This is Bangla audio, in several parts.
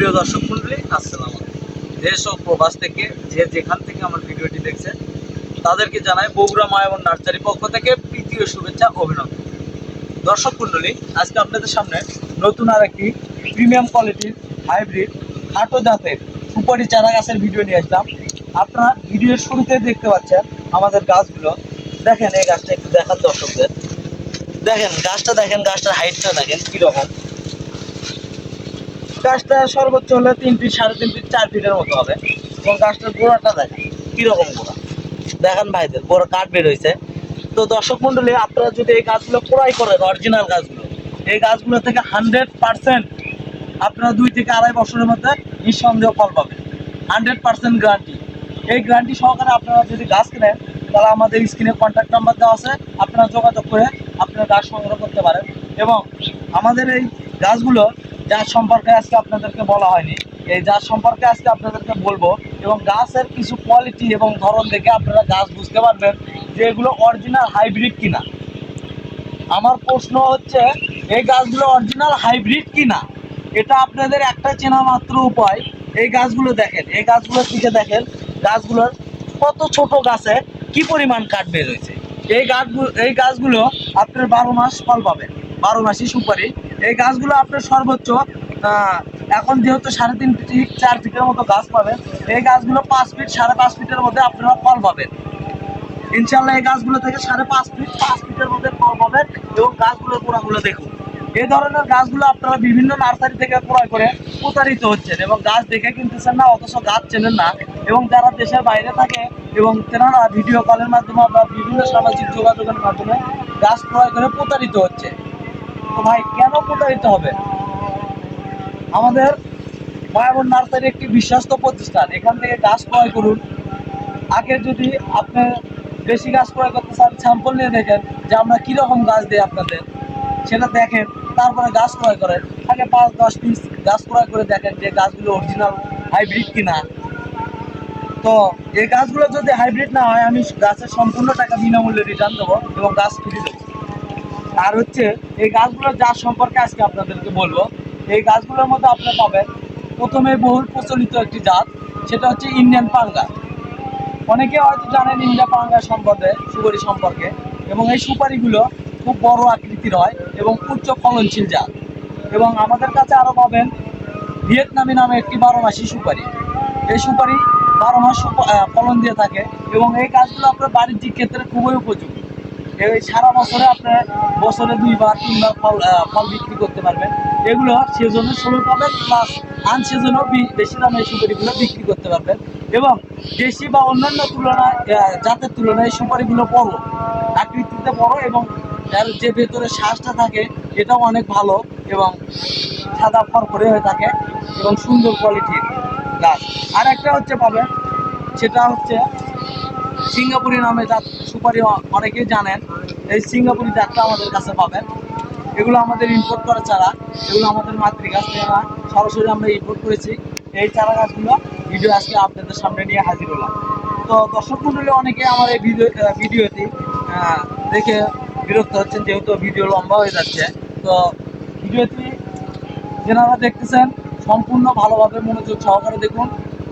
সুপ্রিয় দর্শক মন্ডলী, আসসালাম দেশ ও প্রবাস থেকে যে যেখান থেকে আমার ভিডিওটি দেখছেন, তাদেরকে জানাই বগুড়া এবং নার্সারি পক্ষ থেকে তৃতীয় শুভেচ্ছা, অভিনন্দন। দর্শক মন্ডলী, আজকে আপনাদের সামনে নতুন আর একটি প্রিমিয়াম কোয়ালিটির হাইব্রিড খাটো জাতের সুপারি চারা গাছের ভিডিও নিয়ে আসলাম। আপনারা ভিডিওর শুরুতে দেখতে পাচ্ছেন আমাদের গাছগুলো। দেখেন এই গাছটা একটু দেখান দর্শকদের। দেখেন, গাছটা দেখেন, গাছটার হাইটটা দেখেন কীরকম। গাছটা সর্বোচ্চ হলে তিন ফিট সাড়ে তিন ফিট চার ফিটের মতো হবে। এবং গাছটার গোড়াটা দেখেন, কীরকম গোড়া? দেখেন ভাইদের, গোড়া কাঠ বের হয়েছে তো দর্শক মন্ডলী, আপনারা যদি এই গাছগুলো ক্রয় করেন অরিজিনাল গাছগুলো, এই গাছগুলো থেকে হান্ড্রেড পার্সেন্ট আপনারা দুই থেকে আড়াই বছরের মধ্যে নিঃসন্দেহ ফল পাবেন। হান্ড্রেড পার্সেন্ট গ্যারান্টি এই গ্যারান্টি সহকারে আপনারা যদি গাছ কেনেন, তাহলে আমাদের স্ক্রিনে কন্ট্যাক্ট নাম্বার দেওয়া আছে। আপনারা যোগাযোগ করে আপনারা গাছ সংগ্রহ করতে পারেন। এবং আমাদের এই গাছগুলো যার সম্পর্কে আজকে আপনাদেরকে বলা হয়নি, এই গাছ সম্পর্কে আজকে আপনাদেরকে বলব এবং গাছের কিছু কোয়ালিটি এবং ধরন দেখে আপনারা গাছ বুঝতে পারবেন যে এগুলো অরিজিনাল হাইব্রিড কিনা। আমার প্রশ্ন হচ্ছে, এই গাছগুলো অরিজিনাল হাইব্রিড কিনা? এটা আপনাদের একটা চেনা মাত্র উপায়। এই গাছগুলো দেখেন, এই গাছগুলোর দিকে দেখেন, গাছগুলোর কত ছোট গাছে কি পরিমাণ কাঠ বের হয়েছে? এই গাছগুলো এই গাছগুলো আপনার বারো মাস ফল পাবেন, বারো মাসই সুপারি। এই গাছগুলো আপনার সর্বোচ্চ এখন যেহেতু সাড়ে তিন ফিট চার ফিটের মতো গাছ পাবেন, এই গাছগুলো পাঁচ ফিট সাড়ে পাঁচ ফিটের মধ্যে আপনারা ফল পাবেন। ইনশাল্লাহ এই গাছগুলো থেকে সাড়ে পাঁচ ফিট পাঁচ ফিটের মধ্যে ফল পাবেন এবং গাছগুলোর গোড়াগুলো দেখুন। এই ধরনের গাছগুলো আপনারা বিভিন্ন নার্সারি থেকে ক্রয় করে প্রতারিত হচ্ছেন এবং গাছ দেখে কিনতেছেন না, অথচ গাছ চেনেন না এবং যারা দেশের বাইরে থাকে এবং তেনারা ভিডিও কলের মাধ্যমে বা বিভিন্ন সামাজিক যোগাযোগের মাধ্যমে গাছ ক্রয় করে প্রতারিত হচ্ছে। তো ভাই, কেন প্রতারিত হবে? আমাদের মায়াবন নার্সারি একটি বিশ্বস্ত প্রতিষ্ঠান। এখান থেকে গাছ ক্রয় করুন। আগে যদি আপনি বেশি গাছ ক্রয় করতে চান, স্যাম্পল নিয়ে দেখেন যে আমরা কীরকম গাছ দিই আপনাদের। সেটা দেখেন, তারপরে গাছ ক্রয় করেন। আগে পাঁচ, দশ পিস গাছ ক্রয় করে দেখেন যে গাছগুলো অরিজিনাল হাইব্রিড কিনা। তো এই গাছগুলো যদি হাইব্রিড না হয়, আমি গাছের সম্পূর্ণ টাকা বিনামূল্যে রিটার্ন দেবো এবং গাছ ফিরে দেবো। আর হচ্ছে এই গাছগুলোর যার সম্পর্কে আজকে আপনাদেরকে বলব, এই গাছগুলোর মধ্যে আপনি পাবেন প্রথমে বহুল প্রচলিত একটি জাত, সেটা হচ্ছে ইন্ডিয়ান পাঙ্গা। অনেকে হয়তো জানেন ইন্ডিয়া পাঙ্গা সম্পর্কে সুপারি সম্পর্কে, এবং এই সুপারিগুলো খুব বড় আকৃতির হয় এবং উচ্চ ফলনশীল জাত। এবং আমাদের কাছে আরও পাবেন ভিয়েতনামি নামে একটি বারো মাসি সুপারি। এই সুপারি বারো মাস ফলন দিয়ে থাকে এবং এই গাছগুলো আপনার বাণিজ্যিক ক্ষেত্রে খুবই উপযোগী এই সারা বছরে আপনি বছরে দুইবার, তিনবার ফল ফল বিক্রি করতে পারবেন। এগুলো সেজনের সময় পাবেন প্লাস আন সেজনও বেশি দামে এই সুপারিগুলো বিক্রি করতে পারবেন। এবং দেশি বা অন্যান্য তুলনায় জাতের তুলনায় এই সুপারিগুলো বড়। আকৃতিতে বড় এবং এর যে ভেতরে শ্বাসটা থাকে, এটাও অনেক ভালো এবং সাদা ফরফরে হয়ে থাকে এবং সুন্দর কোয়ালিটির গাছ। আর একটা হচ্ছে পাবেন, সেটা হচ্ছে সিঙ্গাপুরি নামে জাত সুপারি অনেকেই জানেন, এই সিঙ্গাপুরি জাতটা আমাদের কাছে পাবেন। এগুলো আমাদের ইম্পোর্ট করা চারা, এগুলো আমাদের মাতৃগাছ থেকে সরাসরি আমরা ইম্পোর্ট করেছি। এই চারা গাছগুলো ভিডিও আজকে আপনাদের সামনে নিয়ে হাজির হলাম। তো দর্শক মন্ডলী, অনেকে আমার এই ভিডিও ভিডিওটি দেখে বিরক্ত হচ্ছেন, যেহেতু ভিডিও লম্বা হয়ে যাচ্ছে। তো ভিডিওটি যেনারা দেখতেছেন, সম্পূর্ণ ভালোভাবে মনোযোগ সহকারে দেখুন।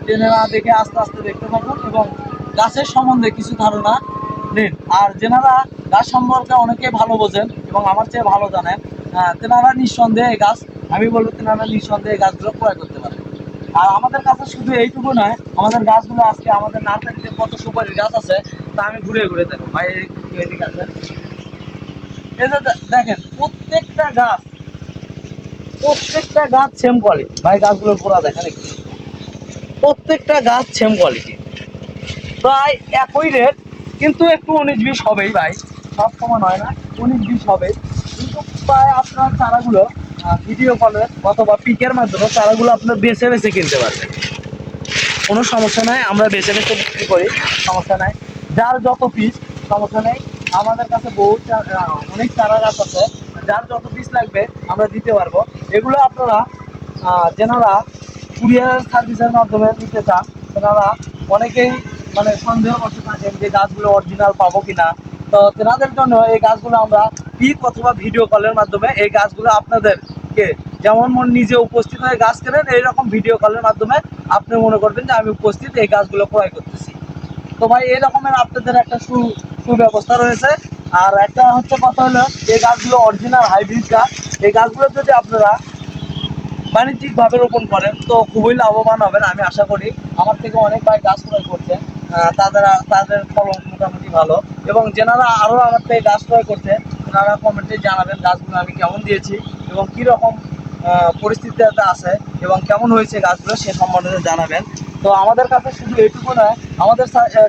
যেনারা দেখে আস্তে আস্তে দেখতে থাকুন এবং গাছের সম্বন্ধে কিছু ধারণা নিন। আর যেনারা গাছ সম্পর্কে অনেকে ভালো বোঝেন এবং আমার চেয়ে ভালো জানেন তেনারা নিঃসন্দেহে গাছ, আমি বলব তেনারা নিঃসন্দেহে গাছগুলো ক্রয় করতে পারেন আর আমাদের কাছে শুধু এইটুকু নয়, আমাদের গাছগুলো আজকে আমাদের নার্সারিতে কত সুপারির গাছ আছে, তা আমি ঘুরে ঘুরে দেখো ভাই এদিকে যে দেখেন, প্রত্যেকটা গাছ প্রত্যেকটা গাছ সেম কোয়ালিটি ভাই, গাছগুলোর গোড়া দেখেন প্রত্যেকটা গাছ সেম কোয়ালিটি প্রায় একই রেট কিন্তু একটু উনিশ বিশ হবেই ভাই। সব সময় হয় না, উনিশ বিশ হবে কিন্তু প্রায় আপনার চারাগুলো ভিডিও কলে অথবা পিকের মাধ্যমে চারাগুলো আপনার বেছে বেছে কিনতে পারবেন। কোনো সমস্যা নাই, আমরা বেছে বেছে বিক্রি করি, সমস্যা নাই। যার যত পিস সমস্যা নেই। আমাদের কাছে বহু অনেক চারা গাছ আছে। যার যত পিস লাগবে, আমরা দিতে পারব। এগুলো আপনারা যেনারা কুরিয়ার সার্ভিসের মাধ্যমে নিতে চান, তেনারা অনেকেই মানে সন্দেহ করতে থাকেন যে গাছগুলো অরিজিনাল পাবো কিনা। তো তেনাদের জন্য এই গাছগুলো আমরা পিক অথবা ভিডিও কলের মাধ্যমে এই গাছগুলো আপনাদেরকে যেমন মন নিজে উপস্থিত হয়ে গাছ কেনেন, এইরকম ভিডিও কলের মাধ্যমে আপনি মনে করবেন যে আমি উপস্থিত এই গাছগুলো ক্রয় করতেছি। তো ভাই, এই রকমের আপনাদের একটা সু, সুব্যবস্থা রয়েছে। আর একটা হচ্ছে কথা হলো এই গাছগুলো অরিজিনাল হাইব্রিড গাছ, এই গাছগুলো যদি আপনারা বাণিজ্যিকভাবে রোপণ করেন, তো খুবই লাভবান হবেন, আমি আশা করি। আমার থেকে অনেক ভাই গাছ ক্রয় করছেন। তাদের তাদের ফলন মোটামুটি ভালো। এবং যেনারা আরও আমার থেকে গাছ ক্রয় করছে, ওনারা কমেন্টে জানাবেন গাছগুলো আমি কেমন দিয়েছি এবং কীরকম পরিস্থিতিতে আছে এবং কেমন হয়েছে গাছগুলো সে সম্বন্ধে জানাবেন। তো আমাদের কাছে শুধু এইটুকু নয়, আমাদের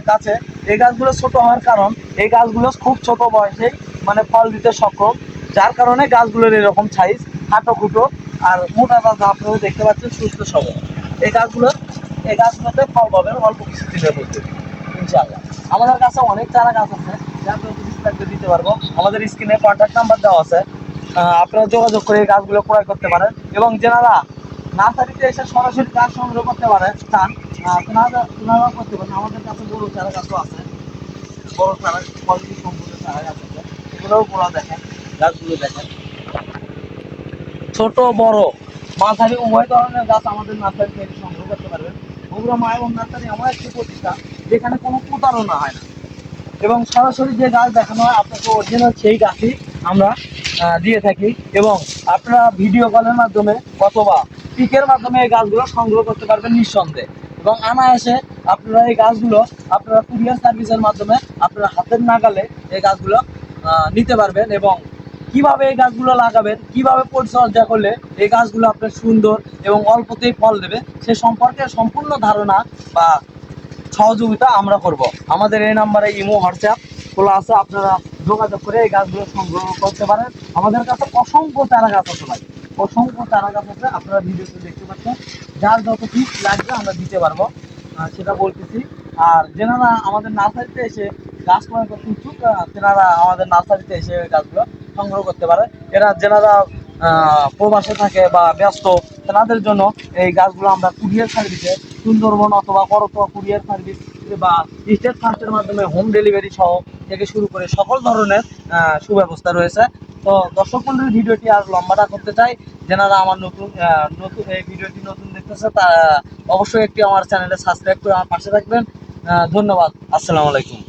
কাছে এই গাছগুলো ছোট হওয়ার কারণ, এই গাছগুলো খুব ছোট বয়সে মানে ফল দিতে সক্ষম, যার কারণে গাছগুলোর এরকম সাইজ হাঁটো খুঁটো আর মোটা গাছ আপনারা দেখতে পাচ্ছেন সুস্থ সবল এই গাছগুলো এই গাছগুলোতে ফল পাবেন অল্প কিছু দিনের মধ্যে। ইনশাআল্লাহ। আমাদের কাছে অনেক চারা গাছ আছে যা বিস্তারিত দিতে পারব। আমাদের স্ক্রিনে কন্ট্যাক্ট নাম্বার দেওয়া আছে। আপনারা যোগাযোগ করে এই গাছগুলো ক্রয় করতে পারেন। এবং যারা নার্সারিতে এসে সরাসরি গাছ সংগ্রহ করতে পারেন চান আহ, তেনারা তেনারাও করতে পারেন। আমাদের কাছে বড় চারা গাছও আছে। বড় চারা কোয়ালিটি সম্পূর্ণ চারা গাছ আছে। এগুলোও বড় দেখেন গাছগুলো দেখেন। ছোট বড় মাঝারি উভয় ধরনের গাছ আমাদের নার্সারি থেকে সংগ্রহ করতে পারবেন বগুড়া মায়ের নার্সারি এমন একটি প্রতিষ্ঠান যেখানে কোনো প্রতারণা হয় না। এবং সরাসরি যে গাছ দেখানো হয়, আপনাকে অরিজিনাল সেই গাছই আমরা দিয়ে থাকি। এবং আপনারা ভিডিও কলের মাধ্যমে অথবা পিকের মাধ্যমে এই গাছগুলো সংগ্রহ করতে পারবেন নিঃসন্দেহে। এবং আনায়াসে আপনারা এই গাছগুলো আপনারা কুরিয়ার সার্ভিসের মাধ্যমে আপনারা হাতের নাগালে এই গাছগুলো নিতে পারবেন এবং কীভাবে এই গাছগুলো লাগাবেন, কীভাবে পরিচর্যা করলে এই গাছগুলো আপনার সুন্দর এবং অল্পতেই ফল দেবে, সে সম্পর্কে সম্পূর্ণ ধারণা বা সহযোগিতা আমরা করব। আমাদের এই নাম্বারে ইমো, হোয়াটসঅ্যাপ, খোলা আছে, আপনারা যোগাযোগ করে এই গাছগুলো সংগ্রহ করতে পারেন। আমাদের কাছে অসংখ্য চারা গাছ আছে ভাই। অসংখ্য চারা গাছ আছে, আপনারা ভিডিওতে দেখতে পাচ্ছেন। যার যত পিস লাগবে আমরা দিতে পারব। সেটা বলতেছি। আর যেনারা আমাদের নার্সারিতে এসে গাছ ক্রয় করতে ইচ্ছুক তেনারা আমাদের নার্সারিতে এসে গাছগুলো সংগ্রহ করতে পারে। এরা যেনারা প্রবাসে থাকে বা ব্যস্ত তেনাদের জন্য এই গাছগুলো আমরা কুরিয়ার সার্ভিসে সুন্দরবন অথবা করতোয়া কুরিয়ার সার্ভিস বা স্টেট ফার্স্টের মাধ্যমে হোম ডেলিভারি সহ থেকে শুরু করে সকল ধরনের সুব্যবস্থা রয়েছে। তো দর্শক মন্ডলীর ভিডিওটি আর লম্বাটা করতে চাই। যেনারা আমার নতুন নতুন, এই ভিডিওটি নতুন দেখতেছে, তা, অবশ্যই একটি আমার চ্যানেলে সাবস্ক্রাইব করে আমার পাশে থাকবেন। ধন্যবাদ। আসসালামু আলাইকুম।